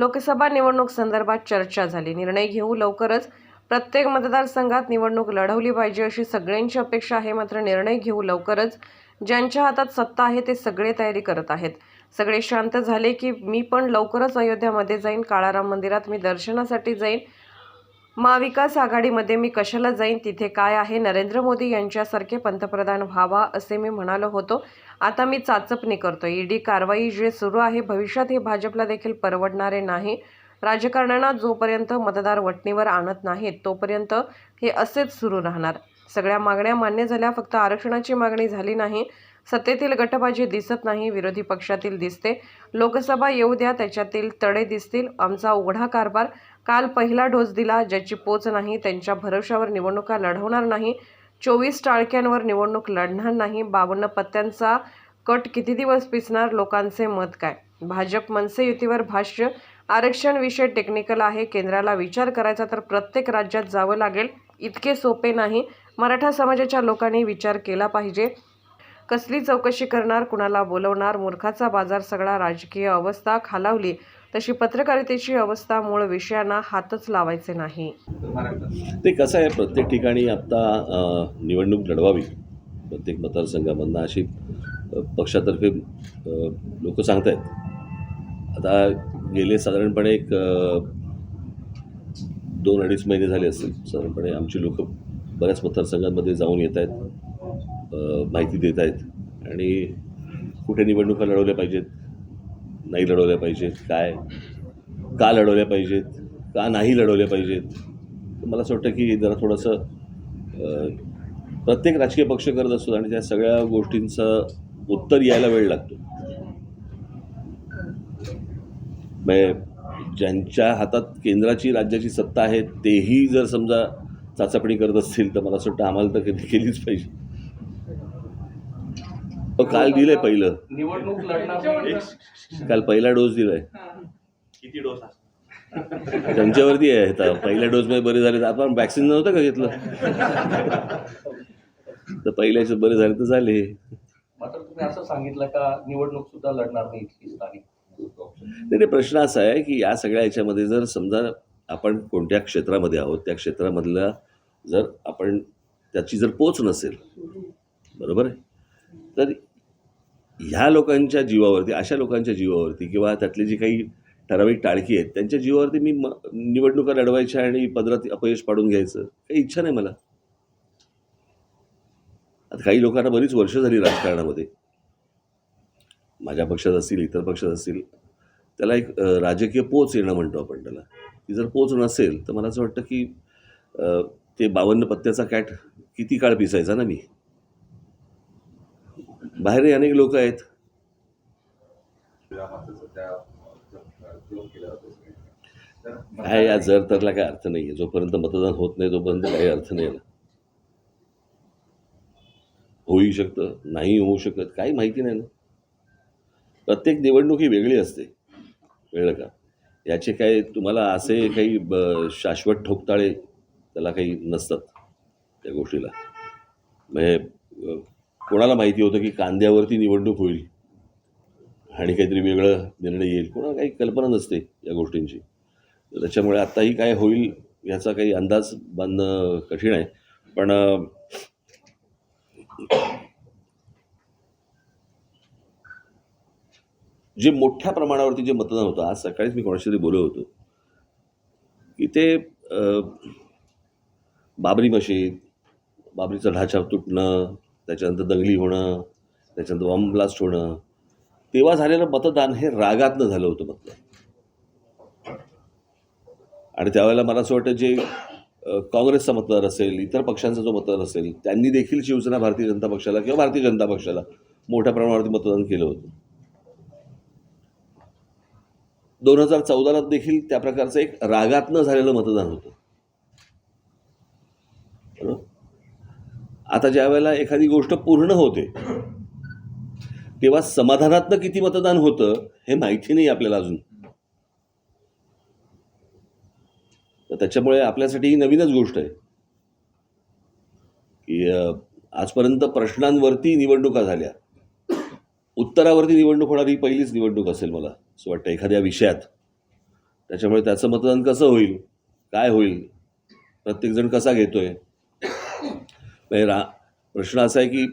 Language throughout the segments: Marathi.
लोकसभा निवडणूक संदर्भात चर्चा झाली. निर्णय घेऊ लवकरच प्रत्येक मतदारसंघात निवडणूक लढवली पाहिजे अशी सगळ्यांची अपेक्षा आहे. मात्र निर्णय घेऊ लवकरच ज्यांच्या हातात सत्ता आहे ते सगळे तयारी करत आहेत. सगळे शांत झाले की मी पण लवकरच अयोध्यामध्ये जाईन. काळाराम मंदिरात मी दर्शनासाठी जाईन. महाविकास आघाडीमध्ये मी कशाला जाईन तिथे काय आहे? नरेंद्र मोदी यांच्यासारखे पंतप्रधान व्हावा असे मी म्हणालो होतो. आता मी चाचपणी करतो ईडी कारवाई जे सुरू आहे भविष्यात हे भाजपला देखील परवडणारे नाही. राजकारण्यांना जोपर्यंत मतदार वटणीवर आणत नाहीत तोपर्यंत हे असेच सुरू राहणार. सगळ्या मागण्या मान्य झाल्या फक्त आरक्षणाची मागणी झाली नाही. सत्तेतील गटबाजी दिसत नाही विरोधी पक्षातील दिसते. लोकसभा येऊ द्या त्याच्यातील तडे दिसतील. आमचा उघडा कारभार काल पहिला डोस दिला ज्याची पोच नाही त्यांच्या भरवशावर निवडणुका लढवणार नाही चोवीस टाळक्यांवर निवडणूक लढणार नाही बावन्न पत्त्यांचा कट किती दिवस पिचणार लोकांचे मत काय? भाजप मनसे युतीवर भाष्य आरक्षण विषय टेक्निकल आहे केंद्राला विचार करायचा तर प्रत्येक राज्यात जावं लागेल इतके सोपे नाही मराठा समाजाच्या लोकांनी विचार केला पाहिजे. कसली चौकशी करणार कुणाला बोलवणार मूर्खाचा बाजार सगळा राजकीय अवस्था खालावली तशी पत्रकारितेची अवस्था मूळ विषयांना हातच लावायचे नाही. ते कसं आहे प्रत्येक ठिकाणी आत्ता निवडणूक लढवावी. प्रत्येक मतदारसंघामधनं अशी पक्षातर्फे लोक सांगत आहेत आता गेले साधारणपणे एक दोन अडीच महिने झाले असतील. साधारणपणे आमची लोक बऱ्याच मतदारसंघांमध्ये जाऊन येत आहेत माहिती देत आहेत. आणि कुठे निवडणुका लढवल्या पाहिजेत? नाही लढवल्या पाहिजेत काय? का लढवल्या पाहिजेत? का नाही लढवल्या पाहिजेत? मला असं वाटतं की जरा थोडंसं प्रत्येक राजकीय पक्ष करत असतो आणि त्या सगळ्या गोष्टींचं उत्तर यायला वेळ लागतो. म्हणजे ज्यांच्या हातात केंद्राची राज्याची सत्ता आहे तेही जर समजा चाचपणी करत असतील तर मला असं वाटतं आम्हाला तर कधी केलीच पाहिजे. अहो, काल दिलंय पहिलं. निवडणूक लढणार. काल पहिला डोस दिलाय. किती डोस त्यांच्यावरती आहे. आता पहिल्या डोसमध्ये बरे झाले तर आपण वॅक्सिन नव्हतं का घेतलं? तर पहिल्याचे बरे झाले तर झाले. मात्र तुम्ही असं सांगितलं का निवडणूक सुद्धा लढणार नाही इतकी तारीख नाही नाही, प्रश्न असा आहे की या सगळ्या याच्यामध्ये जर समजा आपण कोणत्या क्षेत्रामध्ये आहोत त्या क्षेत्रामधला जर आपण त्याची जर पोच नसेल बरोबर आहे? तर ह्या लोकांच्या जीवावरती अशा लोकांच्या जीवावरती किंवा त्यातली जी काही ठराविक टाळकी आहेत त्यांच्या जीवावरती मी म निवडणुका लढवायच्या आणि पदरात अपयश पाडून घ्यायचं काही इच्छा नाही मला. आता काही लोकांना बरीच वर्ष झाली राजकारणामध्ये. माझ्या पक्षात असतील इतर पक्षात असतील त्याला एक राजकीय पोच येणं म्हणतो आपण त्याला. ती जर पोच नसेल तर मला असं वाटतं की ते बावन्न पत्त्याचा कॅट किती काळ पिसायचा ना मी? बाहेरही अनेक लोक आहेत. काय या जर तरला काय अर्थ नाही आहे जोपर्यंत मतदान होत नाही तोपर्यंत काही अर्थ नाही ना होऊ शकतं नाही होऊ शकत काही माहिती नाही ना. प्रत्येक निवडणूक ही वेगळी असते. कळलं का? याचे काय तुम्हाला असे काही ब शाश्वत ठोकताळे त्याला काही नसतात त्या गोष्टीला. म्हणजे कोणाला माहिती होतं की कांद्यावरती निवडणूक होईल? आणि काहीतरी वेगळं निर्णय येईल. कोणाला काही कल्पना नसते या गोष्टींची. त्याच्यामुळे आत्ताही काय होईल याचा काही अंदाज बांधणं कठीण आहे. पण जे मोठ्या प्रमाणावरती जे मतदान होतं आज सकाळीच मी कोणाशी तरी बोलत होतो की ते बाबरी मशीद बाबरीचा ढाचा तुटणं त्याच्यानंतर दंगली होणं त्याच्यानंतर बॉम्ब ब्लास्ट होणं. तेव्हा झालेलं मतदान हे रागातनं झालं होतं मतदान आणि त्यावेळेला मला असं वाटतं जे काँग्रेसचा मतदार असेल इतर पक्षांचा जो मतदार असेल त्यांनी देखील शिवसेना भारतीय जनता पक्षाला किंवा भारतीय जनता पक्षाला मोठ्या प्रमाणावरती मतदान केलं होतं. दोन हजार चौदाला देखील त्या प्रकारचं एक रागातनं झालेलं मतदान होतं. आता ज्या वेळेला एखादी गोष्ट पूर्ण होते तेव्हा समाधानातनं किती मतदान होतं हे माहिती नाही आपल्याला अजून. तर त्याच्यामुळे आपल्यासाठी ही नवीनच गोष्ट आहे. की आजपर्यंत प्रश्नांवरती निवडणुका झाल्या. उत्तरावरती निवडणूक होणारी ही पहिलीच निवडणूक असेल मला असं वाटतं एखाद्या विषयात. त्याच्यामुळे त्याचं मतदान कसं होईल काय होईल प्रत्येकजण कसा घेतोय म्हणजे रा प्रश्न असा आहे की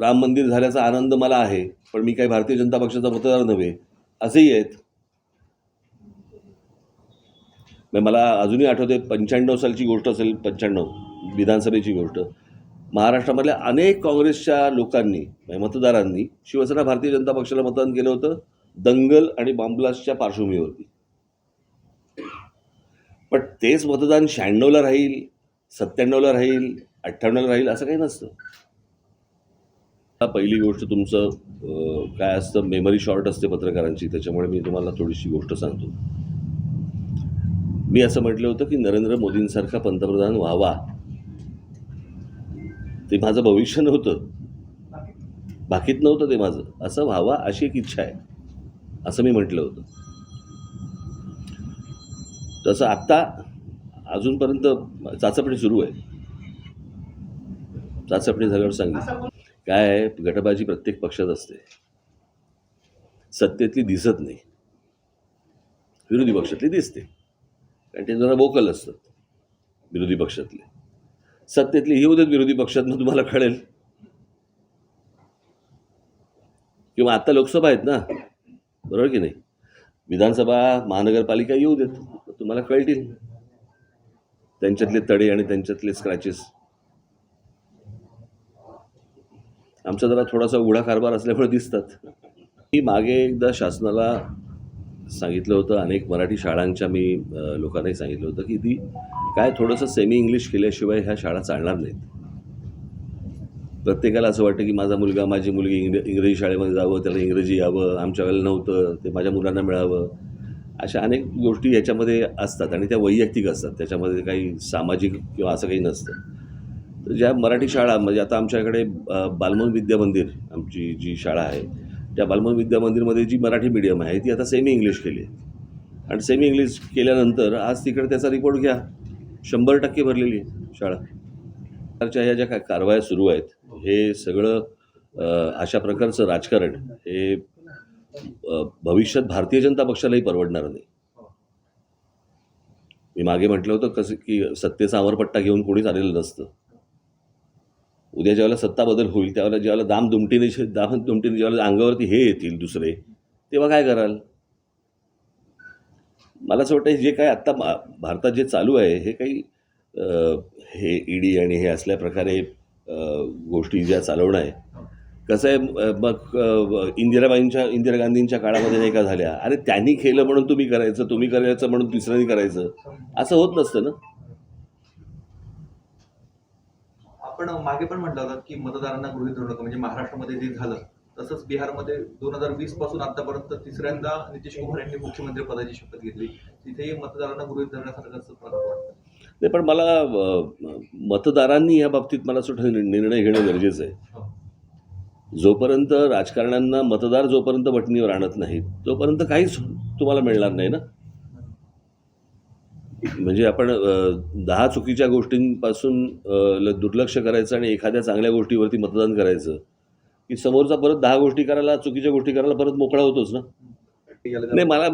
राम मंदिर झाल्याचा आनंद मला आहे पण मी काही भारतीय जनता पक्षाचा मतदार नव्हे असेही आहेत. म्हणजे मला अजूनही आठवते पंच्याण्णव सालची गोष्ट असेल पंच्याण्णव विधानसभेची गोष्ट. महाराष्ट्रामधल्या अनेक काँग्रेसच्या लोकांनी म्हणजे मतदारांनी शिवसेना भारतीय जनता पक्षाला मतदान केलं होतं दंगल आणि बॉम्ब्लास्टच्या पार्श्वभूमीवरती. पण तेच मतदान शहाण्णवला राहील सत्त्याण्णवला राहील अठ्ठ्याण्णवला राहील असं काही नसतं. पहिली गोष्ट तुमचं काय असतं मेमरी शॉर्ट असते पत्रकारांची त्याच्यामुळे मी तुम्हाला थोडीशी गोष्ट सांगतो. मी असं म्हटलं होतं की नरेंद्र मोदींसारखा पंतप्रधान व्हावा. ते माझं भविष्य नव्हतं. बाकीत नव्हतं ते माझं. असं व्हावा अशी एक इच्छा आहे. असं मी म्हटलं होतं. तसं आत्ता अजूनपर्यंत चाचपणी सुरू आहे. चाचपणी झाल्यावर सांगितलं काय आहे? गटबाजी प्रत्येक पक्षात असते. सत्तेतली दिसत नाही. विरोधी पक्षातली दिसते. कारण ते जरा वोकल असतात. विरोधी पक्षातले. सत्तेतली ही उद्या विरोधी पक्षातनं तुम्हाला कळेल. किंवा आता लोकसभा आहेत ना? बरोबर की नाही? विधानसभा महानगरपालिका येऊ देत. तुम्हाला कळतील. त्यांच्यातले तडे आणि त्यांच्यातले स्क्रॅचेस आमचा जरा थोडासा उघडा कारभार असल्यामुळे दिसतात. मी मागे एकदा शासनाला सांगितलं होतं अनेक मराठी शाळांच्या मी लोकांनाही सांगितलं होतं की ती काय थोडंसं सेमी इंग्लिश केल्याशिवाय ह्या शाळा चालणार नाहीत. प्रत्येकाला असं वाटतं की माझा मुलगा माझी मुलगी इंग्र इंग्रजी शाळेमध्ये जावं त्याला इंग्रजी यावं आमच्या वेळेला नव्हतं ते माझ्या मुलांना मिळावं. अशा अनेक गोष्टी याच्यामध्ये असतात आणि त्या वैयक्तिक असतात. त्याच्यामध्ये काही सामाजिक किंवा असं काही नसतं. ज्या मराठी शाळा म्हणजे आता आमच्याकडे बालमन विद्या मंदिर आमची जी शाळा आहे त्या बालमन विद्या मंदिरमध्ये जी मराठी मीडियम आहे ती आता सेमी इंग्लिश केली आहे. आणि सेमी इंग्लिश केल्यानंतर आज तिकडे त्याचा रिपोर्ट घ्या. शंभर टक्के भरलेली आहे शाळा. सरकारच्या ह्या ज्या काय कारवाया सुरू आहेत हे सगळं अशा प्रकारचं राजकारण हे भविष्यात भारतीय जनता पक्षालाही परवडणार नाही. मी मागे म्हटलं होतं कसं की सत्तेचा अमरपट्टा घेऊन कोणीच आलेलं नसतं. उद्या ज्यावेळेला सत्ता बदल होईल त्यावेळेला ज्यावेळेला दाम दुमटीने दाम दुमटीने ज्यावेळेला अंगावरती हे येतील दुसरे तेव्हा काय कराल? मला असं वाटतं जे काय आत्ता भारतात जे चालू आहे हे काही हे ईडी आणि हे असल्या प्रकारे गोष्टी ज्या चालवणं आहे. कसं आहे मग इंदिराबाईंच्या इंदिरा गांधींच्या काळामध्ये नाही का झाल्या? अरे त्यांनी केलं म्हणून तुम्ही करायचं तुम्ही करायचं म्हणून तिसऱ्यांनी करायचं. असं होत नसतं ना? आपण मागे पण म्हटलं होतं की मतदारांना गृहीत धरू नका म्हणजे महाराष्ट्रामध्ये जे झालं तसंच बिहारमध्ये दोन हजार वीसपासून आतापर्यंत तिसऱ्यांदा नितीश कुमार यांनी मुख्यमंत्री पदाची शपथ घेतली. तिथेही मतदारांना गृहीत धरण्यासारखंच प्रकार वाटतं. नाही पण मला मतदारांनी या बाबतीत मला नि- निर्णय घेणं गरजेचं आहे. जोपर्यंत राजकारण्यांना मतदार जोपर्यंत वटणीवर आणत नाहीत तोपर्यंत काहीच तुम्हाला मिळणार नाही ना? म्हणजे आपण दहा चुकीच्या गोष्टींपासून ल- दुर्लक्ष करायचं आणि एखाद्या चांगल्या गोष्टीवरती मतदान करायचं की समोरचा परत दहा गोष्टी करायला चुकीच्या गोष्टी करायला परत मोकळा होतोच ना? नाही मला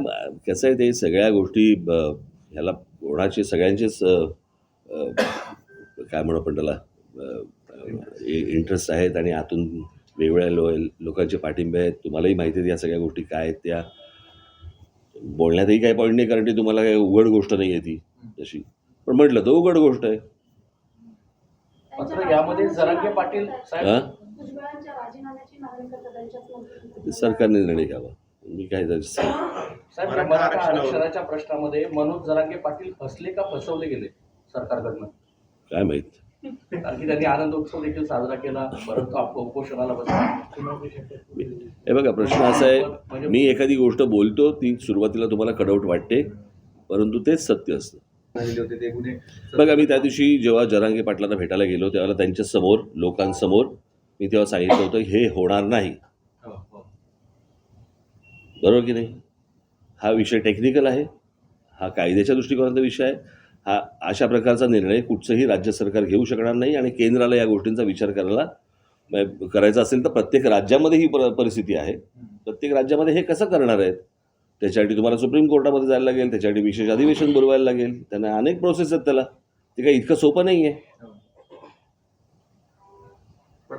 कसं आहे ते सगळ्या गोष्टी ह्याला कोणाचे सगळ्यांचेच काय म्हणू आपण त्याला इंटरेस्ट आहेत आणि आतून वेगवेगळ्या लो लोकांचे पाठिंबे आहेत. तुम्हालाही माहिती आहेत या सगळ्या गोष्टी काय आहेत त्या. बोलण्यातही काही पॉईंट नाही कारण ती तुम्हाला काही उघड गोष्ट नाही आहे ती तशी. पण म्हटलं तर उघड गोष्ट आहे. मात्र यामध्ये जरांगे पाटील साहेब हां? भुजबळांच्या राजीनाम्याची मागणी करतात त्यांच्याच मंत्रिमंडळात. सरकारने निर्णय घ्यावा. मी काय साहेब मराठा आरक्षणाच्या प्रश्नामध्ये मनोज जरांगे पाटील फसले का फसवले गेले सरकारकडनं? काय माहीत? कारण की त्यांनी आनंद उत्सव देखील साजरा केला. परत उपोषणाला बसला. हे बघा प्रश्न असा आहे मी एखादी गोष्ट बोलतो ती सुरुवातीला तुम्हाला कडवट वाटते परंतु तेच सत्य असतं. बघा मी त्या दिवशी जेव्हा जरांगे पाटलांना भेटायला गेलो त्यावेळेला त्यांच्यासमोर लोकांसमोर मी तेव्हा सांगितलं होतं हे होणार नाही. हो, हो. बरोबर की नाही? हा विषय टेक्निकल आहे हा कायद्याच्या दृष्टिकोनाचा विषय आहे हा अशा प्रकारचा निर्णय कुठचंही राज्य सरकार घेऊ शकणार नाही आणि केंद्राला या गोष्टींचा विचार करायला करायचा असेल तर प्रत्येक राज्यामध्ये ही परिस्थिती आहे. प्रत्येक राज्यामध्ये हे कसं करणार आहेत? त्याच्यासाठी तुम्हाला सुप्रीम कोर्टामध्ये जायला लागेल त्याच्यासाठी विशेष अधिवेशन बोलवायला लागेल. त्यांना अनेक प्रोसेस आहेत त्याला. ते काही इतकं सोपं नाही आहे पण